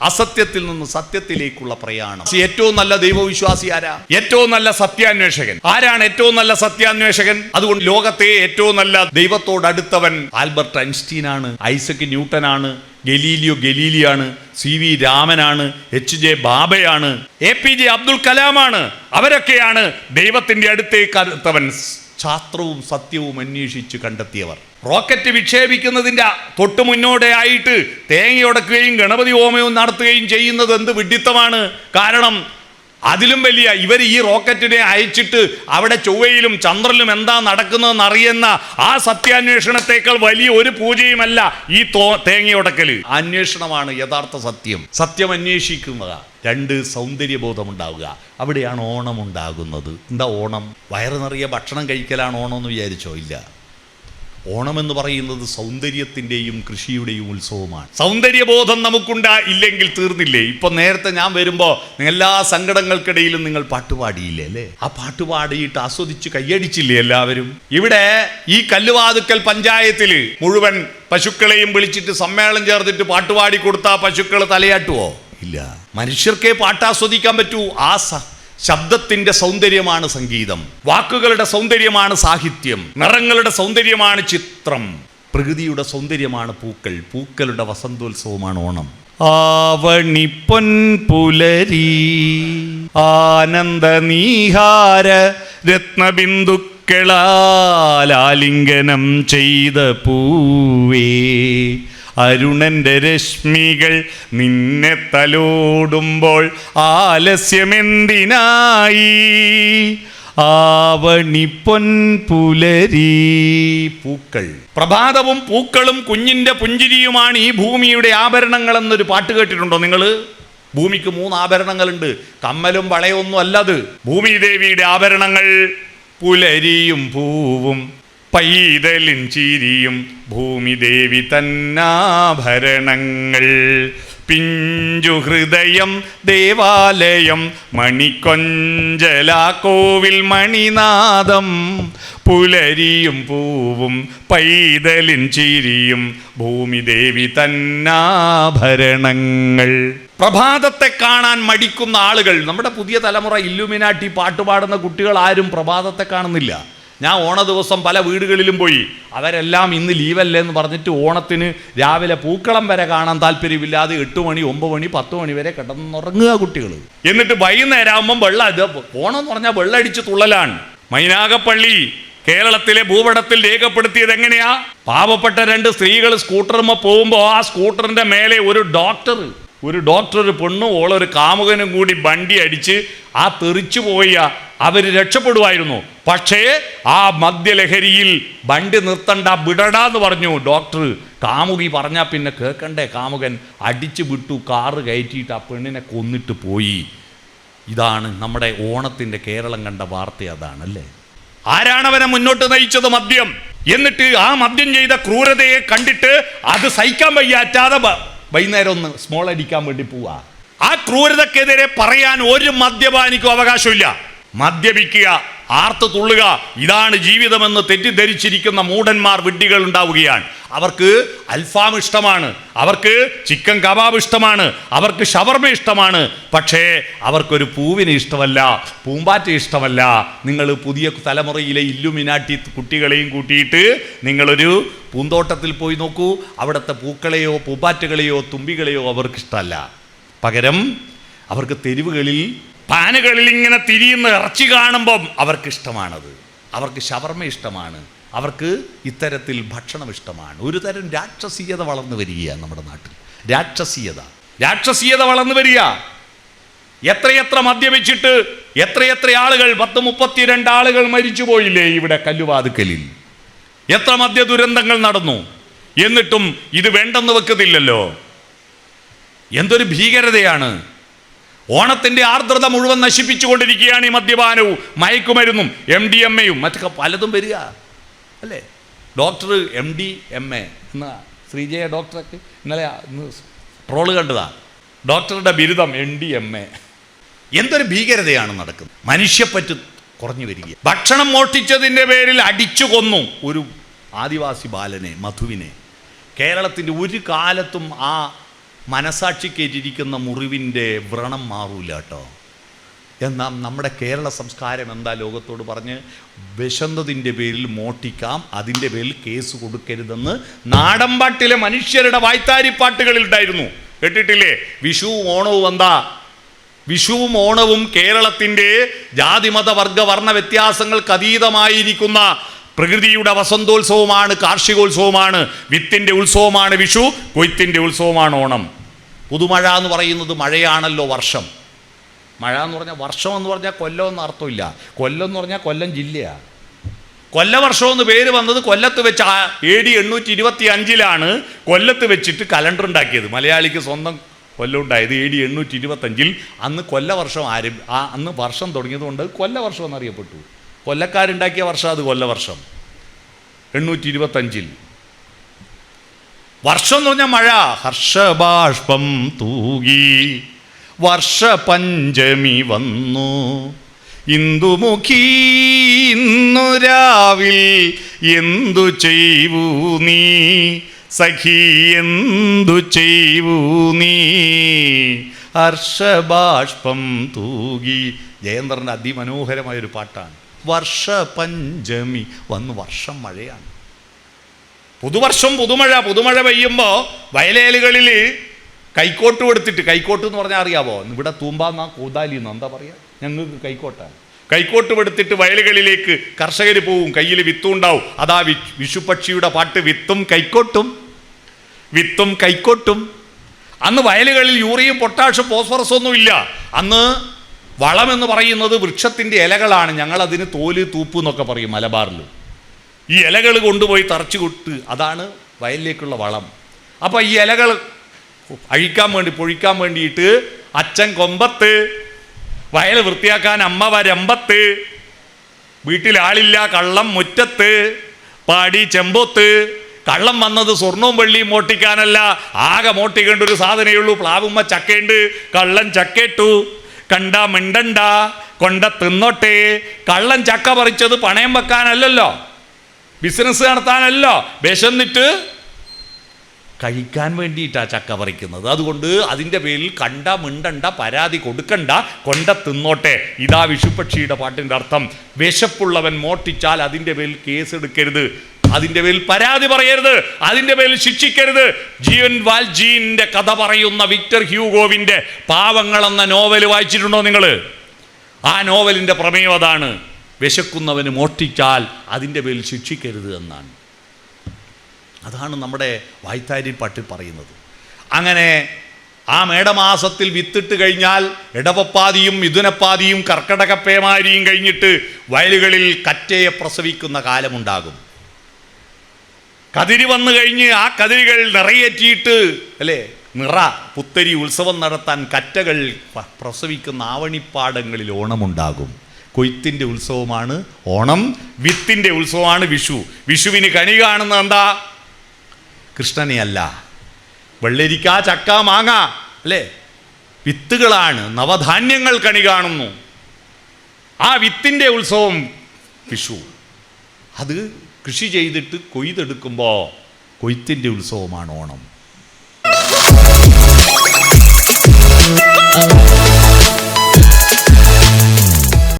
അസത്യത്തിൽ നിന്ന് സത്യത്തിലേക്കുള്ള പ്രയാണം. ഏറ്റവും നല്ല ദൈവവിശ്വാസി ആരാ? ഏറ്റവും നല്ല സത്യാന്വേഷകൻ. ആരാണ് ഏറ്റവും നല്ല സത്യാന്വേഷകൻ? അതുകൊണ്ട് ലോകത്തെ ഏറ്റവും നല്ല ദൈവത്തോട് അടുത്തവൻ ആൽബർട്ട് ഐൻസ്റ്റീൻ ആണ് ഐസക് ന്യൂട്ടൻ ആണ് ഗലീലിയോ ഗലീലിയാണ് സി വി രാമനാണ് എച്ച് ജെ ബാബയാണ് എ പി ജെ അബ്ദുൽ കലാമാണ്. അവരൊക്കെയാണ് ദൈവത്തിന്റെ അടുത്തേക്ക് അടുത്തവൻ. ശാസ്ത്രവും സത്യവും അന്വേഷിച്ച് കണ്ടെത്തിയവർ. റോക്കറ്റ് വിക്ഷേപിക്കുന്നതിന്റെ തൊട്ട് മുന്നോടെയായിട്ട് തേങ്ങയുടക്കുകയും ഗണപതി ഹോമവും നടത്തുകയും ചെയ്യുന്നത് എന്ത് വിഡിത്തമാണ് കാരണം അതിലും വലിയ ഇവർ ഈ റോക്കറ്റിനെ അയച്ചിട്ട് അവിടെ ചൊവ്വയിലും ചന്ദ്രനിലും എന്താ നടക്കുന്നതെന്ന് അറിയുന്ന ആ സത്യാന്വേഷണത്തെക്കാൾ വലിയ ഒരു പൂജയുമല്ല ഈ തോ തേങ്ങയുടക്കൽ അന്വേഷണമാണ് യഥാർത്ഥ സത്യം. സത്യം അന്വേഷിക്കുക. രണ്ട് സൗന്ദര്യബോധം ഉണ്ടാവുക അവിടെയാണ് ഓണം ഉണ്ടാകുന്നത് എന്താ ഓണം? വയറ് നിറയെ ഭക്ഷണം കഴിക്കലാണ് ഓണം എന്ന് വിചാരിച്ചോ? ഇല്ല. ഓണം എന്ന് പറയുന്നത് സൗന്ദര്യത്തിന്റെയും കൃഷിയുടെയും ഉത്സവമാണ്. സൗന്ദര്യബോധം നമുക്കുണ്ടാ ഇല്ലെങ്കിൽ തീർന്നില്ലേ? ഇപ്പൊ നേരത്തെ ഞാൻ വരുമ്പോൾ എല്ലാ സങ്കടങ്ങൾക്കിടയിലും നിങ്ങൾ പാട്ടുപാടിയില്ലേ അല്ലേ? ആ പാട്ടുപാടിയിട്ട് ആസ്വദിച്ച് കയ്യടിച്ചില്ലേ എല്ലാവരും? ഇവിടെ ഈ കല്ലുവാതുക്കൽ പഞ്ചായത്തിൽ മുഴുവൻ പശുക്കളെയും വിളിച്ചിട്ട് സമ്മേളനം ചേർത്തിട്ട് പാട്ടുപാടി കൊടുത്താ പശുക്കൾ തലയാട്ടുവോ? ഇല്ല. മനുഷ്യർക്കേ പാട്ടാസ്വദിക്കാൻ പറ്റൂ. ആ സ ശബ്ദത്തിന്റെ സൗന്ദര്യമാണ് സംഗീതം. വാക്കുകളുടെ സൗന്ദര്യമാണ് സാഹിത്യം. നിറങ്ങളുടെ സൗന്ദര്യമാണ് ചിത്രം. പ്രകൃതിയുടെ സൗന്ദര്യമാണ് പൂക്കൾ. പൂക്കളുടെ വസന്തോത്സവമാണ് ഓണം. ആവണി പൊൻപുലരി ആനന്ദ നീഹാര രത്നബിന്ദുക്കളാലിംഗനം ചെയ്ത പൂവേ അരുണന്റെ രശ്മികൾ നിന്നെ തലോടുമ്പോൾ ആലസ്യമെന്തിനായി? ആവണി പൊൻപുലരി പൂക്കൾ. പ്രഭാതവും പൂക്കളും കുഞ്ഞിന്റെ പുഞ്ചിരിയുമാണ് ഈ ഭൂമിയുടെ ആഭരണങ്ങൾ എന്നൊരു പാട്ട് കേട്ടിട്ടുണ്ടോ നിങ്ങൾ ഭൂമിക്ക് മൂന്ന് ആഭരണങ്ങളുണ്ട്. കമ്മലും വളയൊന്നും അല്ലത് ഭൂമിദേവിയുടെ ആഭരണങ്ങൾ പുലരിയും പൂവും. പൈതലിൻ ചിരിയും ഭൂമിദേവി തന്നാഭരണങ്ങൾ. പിഞ്ചു ഹൃദയം ദേവാലയം മണിക്കൊഞ്ചലാ കോവിൽ മണിനാദം. പുലരിയും പൂവും പൈതലിൻ ചിരിയും ഭൂമിദേവി തന്നാഭരണങ്ങൾ. പ്രഭാതത്തെ കാണാൻ മടിക്കുന്ന ആളുകൾ നമ്മുടെ പുതിയ തലമുറ ഇല്ലുമിനാട്ടി പാട്ടുപാടുന്ന കുട്ടികൾ ആരും പ്രഭാതത്തെ കാണുന്നില്ല. ഞാൻ ഓണ ദിവസം പല വീടുകളിലും പോയി. അവരെല്ലാം ഇന്ന് ലീവല്ലേ എന്ന് പറഞ്ഞിട്ട് ഓണത്തിന് രാവിലെ പൂക്കളം വരെ കാണാൻ താല്പര്യമില്ലാതെ എട്ട് മണി ഒമ്പത് മണി പത്ത് മണി വരെ കിടന്നുറങ്ങുക കുട്ടികൾ എന്നിട്ട് വൈകുന്നേരം ആകുമ്പം വെള്ളം ഓണം എന്ന് പറഞ്ഞാൽ വെള്ളടിച്ച് തുള്ളലാണ്. മൈനാഗപ്പള്ളി കേരളത്തിലെ ഭൂപടത്തിൽ രേഖപ്പെടുത്തിയത് എങ്ങനെയാ? പാവപ്പെട്ട രണ്ട് സ്ത്രീകൾ സ്കൂട്ടറുമ്മ പോകുമ്പോൾ ആ സ്കൂട്ടറിന്റെ മേലെ ഒരു ഡോക്ടർ ഒരു ഡോക്ടർ ഒരു പെണ്ണും ഓളൊരു കാമുകനും കൂടി വണ്ടി അടിച്ച് ആ തെറിച്ചു പോയ അവർ രക്ഷപ്പെടുമായിരുന്നു പക്ഷേ ആ മദ്യലഹരിയിൽ വണ്ടി നിർത്തണ്ട വിടടാ എന്ന് പറഞ്ഞു. ഡോക്ടർ കാമുകി പറഞ്ഞാൽ പിന്നെ കേൾക്കണ്ടേ കാമുകൻ? അടിച്ചു വിട്ടു കാറ് കയറ്റിയിട്ട് ആ പെണ്ണിനെ കൊന്നിട്ട് പോയി. ഇതാണ് നമ്മുടെ ഓണത്തിന്റെ കേരളം കണ്ട വാർത്ത അതാണല്ലേ ആരാണവനെ മുന്നോട്ട് നയിച്ചത് മദ്യം? എന്നിട്ട് ആ മദ്യം ചെയ്ത ക്രൂരതയെ കണ്ടിട്ട് അത് സഹിക്കാൻ വയ്യാറ്റാതെ വൈകുന്നേരം ഒന്ന് സ്മോൾ അടിക്കാൻ വേണ്ടി പോവാ. ആ ക്രൂരതക്കെതിരെ പറയാൻ ഒരു മദ്യപാനിക്കും അവകാശമില്ല. മദ്യപിക്കുക. ആർത്ത് തുള്ളുക. ഇതാണ് ജീവിതമെന്ന് തെറ്റിദ്ധരിച്ചിരിക്കുന്ന മൂഢന്മാർ വിഡ്ഢികൾ ഉണ്ടാവുകയാണ്. അവർക്ക് അൽഫാം ഇഷ്ടമാണ്. അവർക്ക് ചിക്കൻ കബാബ് ഇഷ്ടമാണ്. അവർക്ക് ഷവർമ ഇഷ്ടമാണ്. പക്ഷേ അവർക്കൊരു പൂവിന് ഇഷ്ടമല്ല പൂമ്പാറ്റ ഇഷ്ടമല്ല. നിങ്ങൾ പുതിയ തലമുറയിലെ ഇല്ലുമിനാട്ടി കുട്ടികളെയും കൂട്ടിയിട്ട് നിങ്ങളൊരു പൂന്തോട്ടത്തിൽ പോയി നോക്കൂ. അവിടുത്തെ പൂക്കളെയോ പൂമ്പാറ്റകളെയോ തുമ്പികളെയോ അവർക്കിഷ്ടമല്ല പകരം അവർക്ക് തെരുവുകളിൽ പാനുകളിൽ ഇങ്ങനെ തിരിയുന്ന ഇറച്ചി കാണുമ്പം അവർക്ക് ഇഷ്ടമാണത് അവർക്ക് ഷവർമ ഇഷ്ടമാണ്. അവർക്ക് ഇത്തരത്തിൽ ഭക്ഷണം ഇഷ്ടമാണ്. ഒരു തരം രാക്ഷസീയത വളർന്നു വരികയാണ് നമ്മുടെ നാട്ടിൽ. രാക്ഷസീയത. രാക്ഷസീയത വളർന്നു വരിക. എത്രയെത്ര മദ്യപിച്ചിട്ട് എത്രയെത്ര ആളുകൾ പത്ത് മുപ്പത്തിരണ്ട് ആളുകൾ മരിച്ചു പോയില്ലേ ഇവിടെ കല്ലുവാതുക്കലിൽ. എത്ര മദ്യ ദുരന്തങ്ങൾ നടന്നു. എന്നിട്ടും ഇത് വേണ്ടെന്ന് വെക്കുന്നില്ലല്ലോ എന്തൊരു ഭീകരതയാണ്. ഓണത്തിന്റെ ആർദ്രത മുഴുവൻ നശിപ്പിച്ചുകൊണ്ടിരിക്കുകയാണ് ഈ മദ്യപാനവും മയക്കുമരുന്നും എം ഡി എം എയും മറ്റൊക്കെ പലതും വരിക. അല്ലേ? Doctor M D M A എന്ന ശ്രീജയ ഡോക്ടറൊക്കെ ഇന്നലെ ഇന്ന് ട്രോൾ കണ്ടതാ. ഡോക്ടറുടെ ബിരുദം എം ഡി എം എ എന്തൊരു ഭീകരതയാണ് നടക്കുന്നത്. മനുഷ്യപ്പറ്റ് കുറഞ്ഞു വരിക ഭക്ഷണം മോഷ്ടിച്ചതിന്റെ പേരിൽ അടിച്ചു കൊന്നു ഒരു ആദിവാസി ബാലനെ മധുവിനെ. കേരളത്തിന്റെ ഒരു കാലത്തും ആ മനസാക്ഷിക്കേറ്റിരിക്കുന്ന മുറിവിന്റെ വ്രണം മാറൂല കേട്ടോ. എന്നാൽ നമ്മുടെ കേരള സംസ്കാരം എന്താ ലോകത്തോട് പറഞ്ഞ്? വിശന്നതിന്റെ പേരിൽ മോട്ടിക്കാം അതിന്റെ പേരിൽ കേസ് കൊടുക്കരുതെന്ന് നാടൻപാട്ടിലെ മനുഷ്യരുടെ വായ്ത്താരിപ്പാട്ടുകളിൽ ഉണ്ടായിരുന്നു. കേട്ടിട്ടില്ലേ? വിഷുവും ഓണവും എന്താ? വിഷുവും ഓണവും കേരളത്തിന്റെ ജാതിമത വർഗ വർണ വ്യത്യാസങ്ങൾക്ക് അതീതമായിരിക്കുന്ന പ്രകൃതിയുടെ വസന്തോത്സവമാണ് കാർഷികോത്സവമാണ് വിത്തിന്റെ ഉത്സവമാണ് വിഷു കൊയ്ത്തിന്റെ ഉത്സവമാണ് ഓണം. പുതുമഴ എന്ന് പറയുന്നത് മഴയാണല്ലോ വർഷം. മഴ എന്ന് പറഞ്ഞാൽ വർഷം എന്ന് പറഞ്ഞാൽ കൊല്ലം എന്ന് അർത്ഥമില്ല. കൊല്ലം എന്ന് പറഞ്ഞാൽ കൊല്ലം ജില്ലയാണ് കൊല്ലവർഷം എന്ന് പേര് വന്നത് കൊല്ലത്ത് വെച്ച് എ ഡി എണ്ണൂറ്റി ഇരുപത്തി അഞ്ചിലാണ് കൊല്ലത്ത് വെച്ചിട്ട് കലണ്ടർ ഉണ്ടാക്കിയത്. മലയാളിക്ക് സ്വന്തം കൊല്ലം ഉണ്ടായത് എ ഡി എണ്ണൂറ്റി ഇരുപത്തഞ്ചിൽ അന്ന് കൊല്ലവർഷം ആരംഭി അന്ന് വർഷം തുടങ്ങിയതുകൊണ്ട് കൊല്ലവർഷം എന്നറിയപ്പെട്ടു. കൊല്ലക്കാരുണ്ടാക്കിയ വർഷം അത് കൊല്ലവർഷം. എണ്ണൂറ്റി ഇരുപത്തഞ്ചിൽ വർഷം എന്ന് പറഞ്ഞാൽ മഴ. ഹർഷബാഷ്പം തൂകി. വർഷപഞ്ചമി വന്നു. ഇന്ദുമുഖി ഇന്നു രാവിൽ എന്തു ചെയ്വൂ നീ? സഖി എന്തു ചെയ്വൂ നീ? ഹർഷബാഷ്പം തൂകി. ജയേന്ദ്രന്റെ അതിമനോഹരമായൊരു പാട്ടാണ്. വർഷപഞ്ചമി. വന്ന് വർഷം മഴയാണ്. പുതുവർഷം പുതുമഴ പുതുമഴ പെയ്യുമ്പോൾ വയലേലുകളിൽ കൈക്കോട്ട് കൊടുത്തിട്ട് കൈക്കോട്ട് എന്ന് പറഞ്ഞാൽ അറിയാവോ? ഇവിടെ തൂമ്പാന്ന കൂതാലി എന്ന് എന്താ പറയുക ഞങ്ങൾക്ക് കൈക്കോട്ടാണ്. കൈക്കോട്ട് എടുത്തിട്ട് വയലുകളിലേക്ക് കർഷകർ പോവും കയ്യിൽ വിത്തും ഉണ്ടാവും അതാ വിഷുപക്ഷിയുടെ പാട്ട് വിത്തും കൈക്കോട്ടും വിത്തും കൈക്കോട്ടും. അന്ന് വയലുകളിൽ യൂറിയും പൊട്ടാഷും ഫോസ്ഫറസും ഒന്നുമില്ല. അന്ന് വളം എന്ന് പറയുന്നത് വൃക്ഷത്തിന്റെ ഇലകളാണ്. ഞങ്ങളതിന് തോൽ തൂപ്പ് എന്നൊക്കെ പറയും മലബാറിൽ. ഈ ഇലകൾ കൊണ്ടുപോയി തറച്ചു കൊട്ട് അതാണ് വയലിലേക്കുള്ള വളം. അപ്പോൾ ഈ ഇലകൾ അഴിക്കാൻ വേണ്ടി പൊഴിക്കാൻ വേണ്ടിയിട്ട് അച്ഛൻ കൊമ്പത്ത് വയൽ വൃത്തിയാക്കാൻ അമ്മ വരമ്പത്ത് വീട്ടിലാളില്ല കള്ളം മുറ്റത്ത് പാടി ചെമ്പൊത്ത് കള്ളം വന്നത് സ്വർണവും വെള്ളിയും മോട്ടിക്കാനല്ല ആകെ മോട്ടിക്കേണ്ട ഒരു സാധനമേ ഉള്ളൂ. പ്ലാവുമ്മ ചക്കയുണ്ട് കള്ളൻ ചക്കേട്ടു. കണ്ട മിണ്ടണ്ട കൊണ്ട തിന്നോട്ടെ. കള്ളൻ ചക്ക പറിച്ചത് പണയം വെക്കാനല്ലല്ലോ. ബിസിനസ് നടത്താനല്ലോ വിശന്നിട്ട് കഴിക്കാൻ വേണ്ടിയിട്ടാണ് ചക്ക പറിക്കുന്നത്. അതുകൊണ്ട് അതിന്റെ പേരിൽ കണ്ട മിണ്ടണ്ട പരാതി കൊടുക്കണ്ട കൊണ്ട തിന്നോട്ടെ. ഇതാ വിഷുപക്ഷിയുടെ പാട്ടിന്റെ അർത്ഥം. വിശപ്പുള്ളവൻ മോട്ടിച്ചാൽ അതിന്റെ പേരിൽ കേസ് എടുക്കരുത്. അതിന്റെ പേരിൽ പരാതി പറയരുത് അതിന്റെ പേരിൽ ശിക്ഷിക്കരുത്. ജീവൻ വാൽജീന്റെ കഥ പറയുന്ന വിക്ടർ ഹ്യൂഗോവിന്റെ പാവങ്ങൾ എന്ന നോവൽ വായിച്ചിട്ടുണ്ടോ നിങ്ങൾ ആ നോവലിന്റെ പ്രമേയം അതാണ്. വിശക്കുന്നവന് മോഷ്ടിച്ചാൽ അതിന്റെ പേരിൽ ശിക്ഷിക്കരുത് എന്നാണ്. അതാണ് നമ്മുടെ വായ്ത്താരി പാട്ടിൽ പറയുന്നത്. അങ്ങനെ ആ മേടമാസത്തിൽ വിത്തിട്ട് കഴിഞ്ഞാൽ ഇടവപ്പാതിയും മിഥുനപ്പാതിയും കർക്കടകപ്പേമാരിയും കഴിഞ്ഞിട്ട് വയലുകളിൽ കറ്റയെ പ്രസവിക്കുന്ന കാലമുണ്ടാകും. കതിരി വന്നു കഴിഞ്ഞ് ആ കതിരികൾ നിറയേറ്റിയിട്ട് അല്ലേ? നിറ പുത്തരി ഉത്സവം നടത്താൻ കറ്റകൾ പ്രസവിക്കുന്ന ആവണിപ്പാടങ്ങളിൽ ഓണമുണ്ടാകും. കൊയ്ത്തിന്റെ ഉത്സവമാണ് ഓണം വിത്തിന്റെ ഉത്സവമാണ് വിഷു. വിഷുവിന് കണി കാണുന്നത് എന്താ? കൃഷ്ണനെ അല്ല. വെള്ളരിക്ക ചക്ക മാങ്ങ അല്ലേ? വിത്തുകളാണ്. നവധാന്യങ്ങൾ കണി കാണുന്നു. ആ വിത്തിന്റെ ഉത്സവം വിഷു. അത് കൃഷി ചെയ്തിട്ട് കൊയ്തെടുക്കുമ്പോൾ കൊയ്ത്തിന്റെ ഉത്സവമാണ് ഓണം.